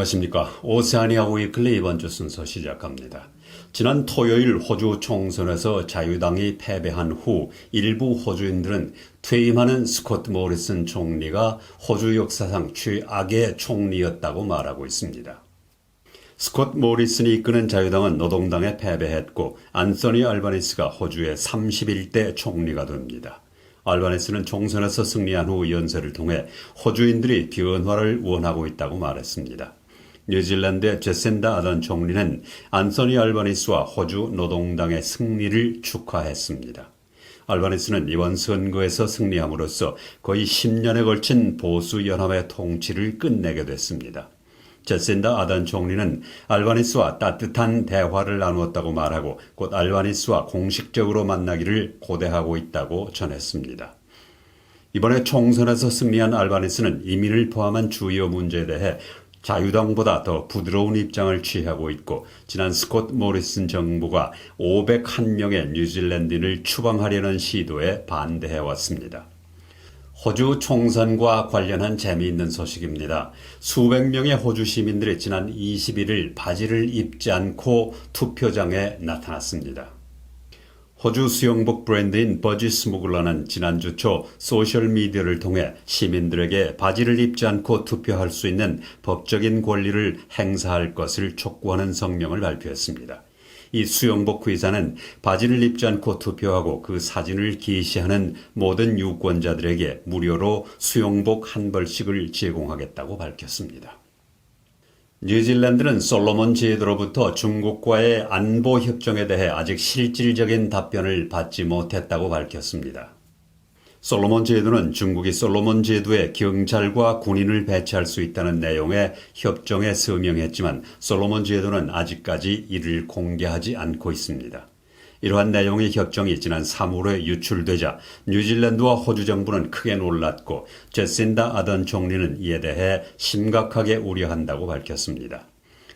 안녕하십니까. 오세아니아 위클리 이번 주 순서 시작합니다. 지난 토요일 호주 총선에서 자유당이 패배한 후 일부 호주인들은 퇴임하는 스코트 모리슨 총리가 호주 역사상 최악의 총리였다고 말하고 있습니다. 스콧 모리슨이 이끄는 자유당은 노동당에 패배했고 안소니 알바니스가 호주의 31대 총리가 됩니다. 알바니스는 총선에서 승리한 후 연설을 통해 호주인들이 변화를 원하고 있다고 말했습니다. 뉴질랜드의 제센다 아던 총리는 안소니 알바니스와 호주 노동당의 승리를 축하했습니다. 알바니스는 이번 선거에서 승리함으로써 거의 10년에 걸친 보수 연합의 통치를 끝내게 됐습니다. 제신다 아단 총리는 알바니스와 따뜻한 대화를 나누었다고 말하고 곧 알바니스와 공식적으로 만나기를 고대하고 있다고 전했습니다. 이번에 총선에서 승리한 알바니스는 이민을 포함한 주요 문제에 대해 자유당보다 더 부드러운 입장을 취하고 있고 지난 스콧 모리슨 정부가 501명의 뉴질랜드인을 추방하려는 시도에 반대해 왔습니다. 호주 총선과 관련한 재미있는 소식입니다. 수백 명의 호주 시민들이 지난 21일 바지를 입지 않고 투표장에 나타났습니다. 호주 수영복 브랜드인 버지 스무글러는 지난주 초 소셜미디어를 통해 시민들에게 바지를 입지 않고 투표할 수 있는 법적인 권리를 행사할 것을 촉구하는 성명을 발표했습니다. 이 수영복 회사는 바지를 입지 않고 투표하고 그 사진을 게시하는 모든 유권자들에게 무료로 수영복 한 벌씩을 제공하겠다고 밝혔습니다. 뉴질랜드는 솔로몬 제도로부터 중국과의 안보 협정에 대해 아직 실질적인 답변을 받지 못했다고 밝혔습니다. 솔로몬 제도는 중국이 솔로몬 제도에 경찰과 군인을 배치할 수 있다는 내용의 협정에 서명했지만 솔로몬 제도는 아직까지 이를 공개하지 않고 있습니다. 이러한 내용의 협정이 지난 3월에 유출되자 뉴질랜드와 호주 정부는 크게 놀랐고 제신다 아던 총리는 이에 대해 심각하게 우려한다고 밝혔습니다.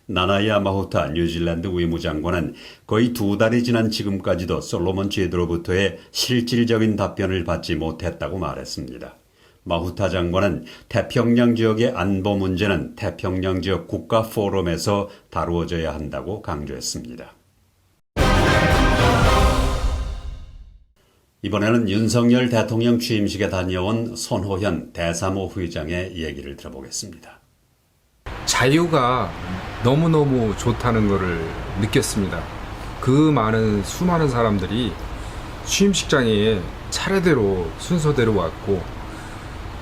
나나야 마후타 뉴질랜드 외무장관은 거의 두 달이 지난 지금까지도 솔로몬 제도로부터의 실질적인 답변을 받지 못했다고 말했습니다. 마후타 장관은 태평양 지역의 안보 문제는 태평양 지역 국가 포럼에서 다루어져야 한다고 강조했습니다. 이번에는 윤석열 대통령 취임식에 다녀온 손호현 대사모 회장의 얘기를 들어보겠습니다. 자유가 너무너무 좋다는 것을 느꼈습니다. 그 많은 수많은 사람들이 취임식장에 차례대로 순서대로 왔고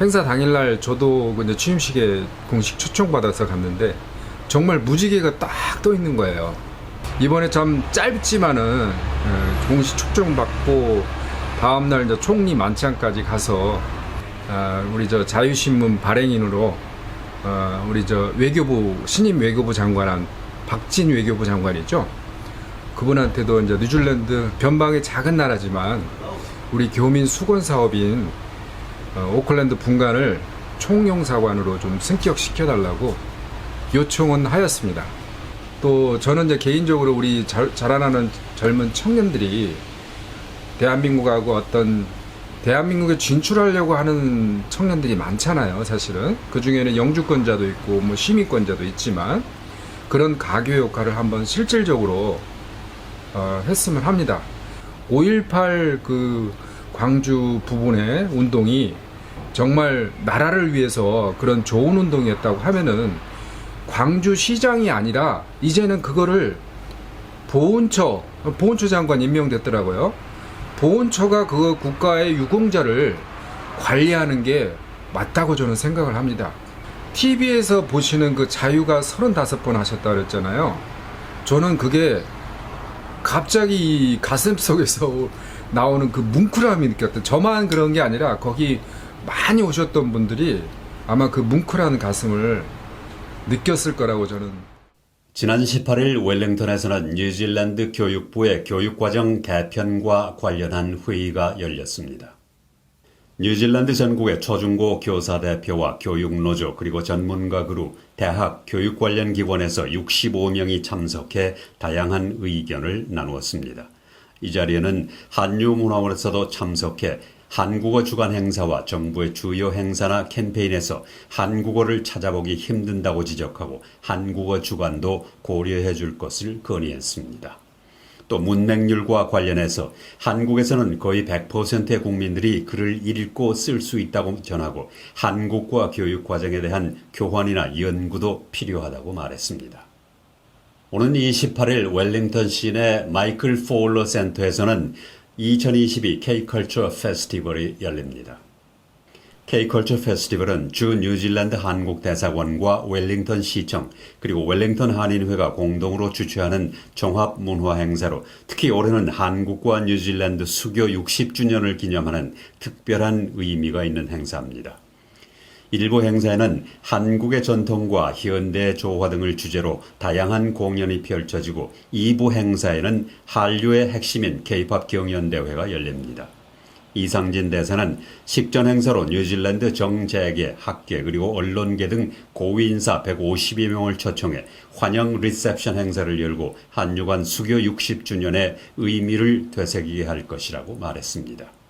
행사 당일날 저도 이제 취임식에 공식 초청받아서 갔는데 정말 무지개가 딱 떠 있는 거예요. 이번에 참 짧지만은 에, 공식 초청받고 다음날 이제 총리 만찬까지 가서 아, 우리 저 자유신문 발행인으로 어, 우리 저 외교부 신임 외교부 장관한 박진 외교부 장관이죠. 그분한테도 이제 뉴질랜드 변방의 작은 나라지만 우리 교민 수건 사업인 어, 오클랜드 분관을 총영사관으로 좀 승격시켜 달라고 요청은 하였습니다. 또 저는 이제 개인적으로 우리 자, 자라나는 젊은 청년들이 대한민국하고 어떤 대한민국에 진출하려고 하는 청년들이 많잖아요, 사실은. 그 중에는 영주권자도 있고, 뭐 시민권자도 있지만, 그런 가교 역할을 한번 실질적으로, 어, 했으면 합니다. 5.18 그 광주 부분의 운동이 정말 나라를 위해서 그런 좋은 운동이었다고 하면은 광주 시장이 아니라 이제는 그거를 보훈처, 보훈처 장관 임명됐더라고요. 보훈처가 그 국가의 유공자를 관리하는 게 맞다고 저는 생각을 합니다. TV에서 보시는 그 자유가 35번 하셨다 그랬잖아요. 저는 그게 갑자기 가슴 속에서 나오는 그 뭉클함이 느꼈던 저만 그런 게 아니라 거기 많이 오셨던 분들이 아마 그 뭉클한 가슴을 느꼈을 거라고 저는 지난 18일 웰링턴에서는 뉴질랜드 교육부의 교육과정 개편과 관련한 회의가 열렸습니다. 뉴질랜드 전국의 초중고 교사 대표와 교육노조 그리고 전문가 그룹, 대학, 교육 관련 기관에서 65명이 참석해 다양한 의견을 나누었습니다. 이 자리에는 한유문화원에서도 참석해 한국어 주간 행사와 정부의 주요 행사나 캠페인에서 한국어를 찾아보기 힘든다고 지적하고 한국어 주간도 고려해 줄 것을 건의했습니다. 또 문맹률과 관련해서 한국에서는 거의 100%의 국민들이 글을 읽고 쓸 수 있다고 전하고 한국과 교육 과정에 대한 교환이나 연구도 필요하다고 말했습니다. 오는 28일 웰링턴 시내 마이클 포울러 센터에서는 2022 K-컬처 페스티벌이 열립니다. K-컬처 페스티벌은 주 뉴질랜드 한국 대사관과 웰링턴 시청 그리고 웰링턴 한인회가 공동으로 주최하는 종합 문화 행사로 특히 올해는 한국과 뉴질랜드 수교 60주년을 기념하는 특별한 의미가 있는 행사입니다. 일부 행사에는 한국의 전통과 현대 조화 등을 주제로 다양한 공연이 펼쳐지고 2부 행사에는 한류의 핵심인 K-팝 경연대회가 열립니다. 이상진 대사는 식전 행사로 뉴질랜드 정재계, 학계 그리고 언론계 등 고위 인사 150여 명을 초청해 환영 리셉션 행사를 열고 한유 간 수교 60주년의 의미를 되새기게 할 것이라고 말했습니다.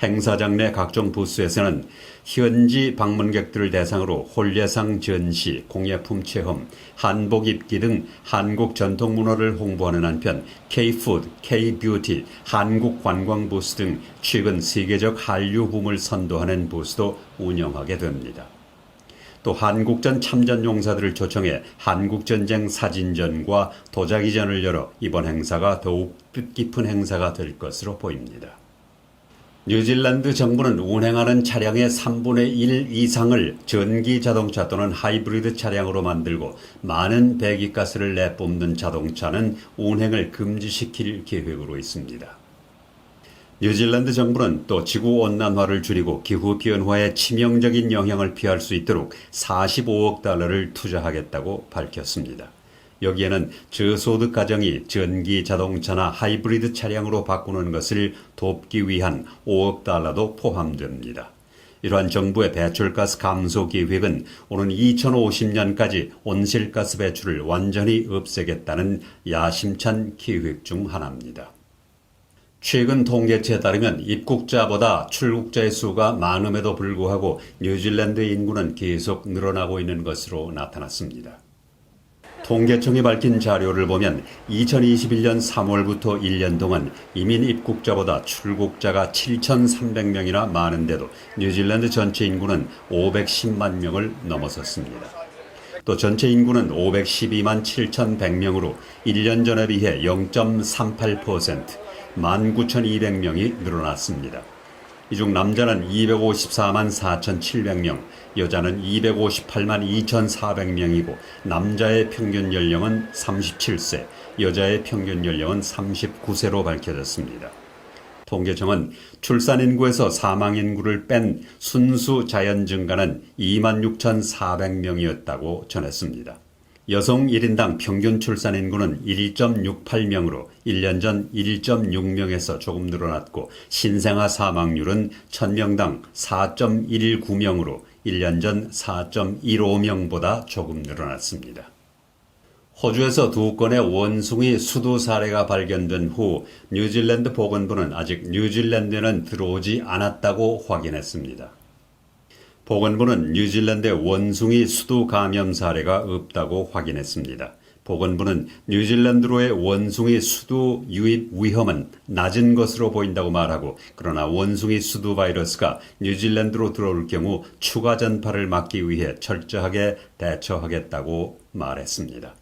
행사장 내 각종 부스에서는 현지 방문객들을 대상으로 홀예상 전시, 공예품 체험, 한복 입기 등 한국 전통 문화를 홍보하는 한편 K-푸드, K-뷰티, 한국 관광 부스 등 최근 세계적 한류 붐을 선도하는 부스도 운영하게 됩니다. 또 한국전 참전 용사들을 초청해 한국전쟁 사진전과 도자기전을 열어 이번 행사가 더욱 뜻깊은 행사가 될 것으로 보입니다. 뉴질랜드 정부는 운행하는 차량의 3분의 1 이상을 전기 자동차 또는 하이브리드 차량으로 만들고 많은 배기가스를 내뿜는 자동차는 운행을 금지시킬 계획으로 있습니다. 뉴질랜드 정부는 또 지구 온난화를 줄이고 기후 변화의 치명적인 영향을 피할 수 있도록 45억 달러를 투자하겠다고 밝혔습니다. 여기에는 저소득 가정이 전기 자동차나 하이브리드 차량으로 바꾸는 것을 돕기 위한 5억 달러도 포함됩니다. 이러한 정부의 배출가스 감소 계획은 오는 2050년까지 온실가스 배출을 완전히 없애겠다는 야심찬 계획 중 하나입니다. 최근 통계치에 따르면 입국자보다 출국자의 수가 많음에도 불구하고 뉴질랜드 인구는 계속 늘어나고 있는 것으로 나타났습니다. 통계청이 밝힌 자료를 보면 2021년 3월부터 1년 동안 이민 입국자보다 출국자가 7,300명이나 많은데도 뉴질랜드 전체 인구는 510만 명을 넘어섰습니다. 또 전체 인구는 512만 7,100명으로 1년 전에 비해 0.38% 19,200명이 늘어났습니다. 이 중 남자는 254만 4,700명, 여자는 258만 2,400명이고 남자의 평균 연령은 37세, 여자의 평균 연령은 39세로 밝혀졌습니다. 통계청은 출산 인구에서 사망 인구를 뺀 순수 자연 증가는 26,400명이었다고 전했습니다. 여성 1인당 평균 출산 인구는 1.68명으로 1년 전 1.6명에서 조금 늘어났고 신생아 사망률은 1000명당 4.19명으로 1년 전 4.15명보다 조금 늘어났습니다. 호주에서 두 건의 원숭이 수두 사례가 발견된 후 뉴질랜드 보건부는 아직 뉴질랜드에는 들어오지 않았다고 확인했습니다. 보건부는 뉴질랜드의 원숭이 수두 감염 사례가 없다고 확인했습니다. 보건부는 뉴질랜드로의 원숭이 수두 유입 위험은 낮은 것으로 보인다고 말하고 그러나 원숭이 수두 바이러스가 뉴질랜드로 들어올 경우 추가 전파를 막기 위해 철저하게 대처하겠다고 말했습니다.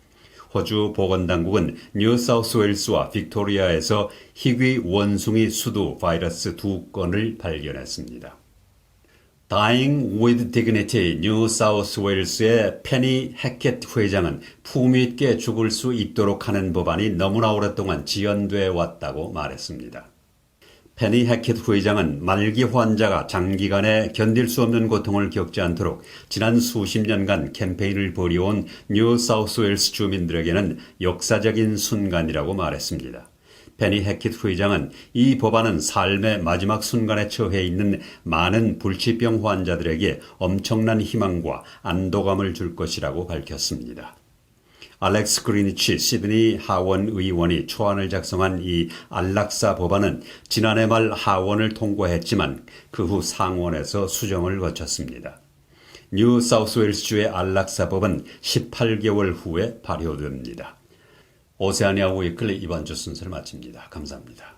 호주 보건당국은 뉴사우스웨일스와 빅토리아에서 희귀 원숭이 수두 바이러스 두 건을 발견했습니다. Dying with 뉴 사우스 웨일스의 페니 해켓 회장은 품위 있게 죽을 수 있도록 하는 법안이 너무나 오랫동안 지연돼 왔다고 말했습니다. 페니 해켓 회장은 말기 환자가 장기간에 견딜 수 없는 고통을 겪지 않도록 지난 수십 년간 캠페인을 벌여온 뉴 사우스 웨일스 주민들에게는 역사적인 순간이라고 말했습니다. 페니 해킷 회장은 이 법안은 삶의 마지막 순간에 처해 있는 많은 불치병 환자들에게 엄청난 희망과 안도감을 줄 것이라고 밝혔습니다. 알렉스 그리니치 시드니 하원 의원이 초안을 작성한 이 안락사 법안은 지난해 말 하원을 통과했지만 그 후 상원에서 수정을 거쳤습니다. 뉴 사우스웨일스주의 안락사법은 18개월 후에 발효됩니다. 오세아니아 위클리 이번 주 순서를 마칩니다. 감사합니다.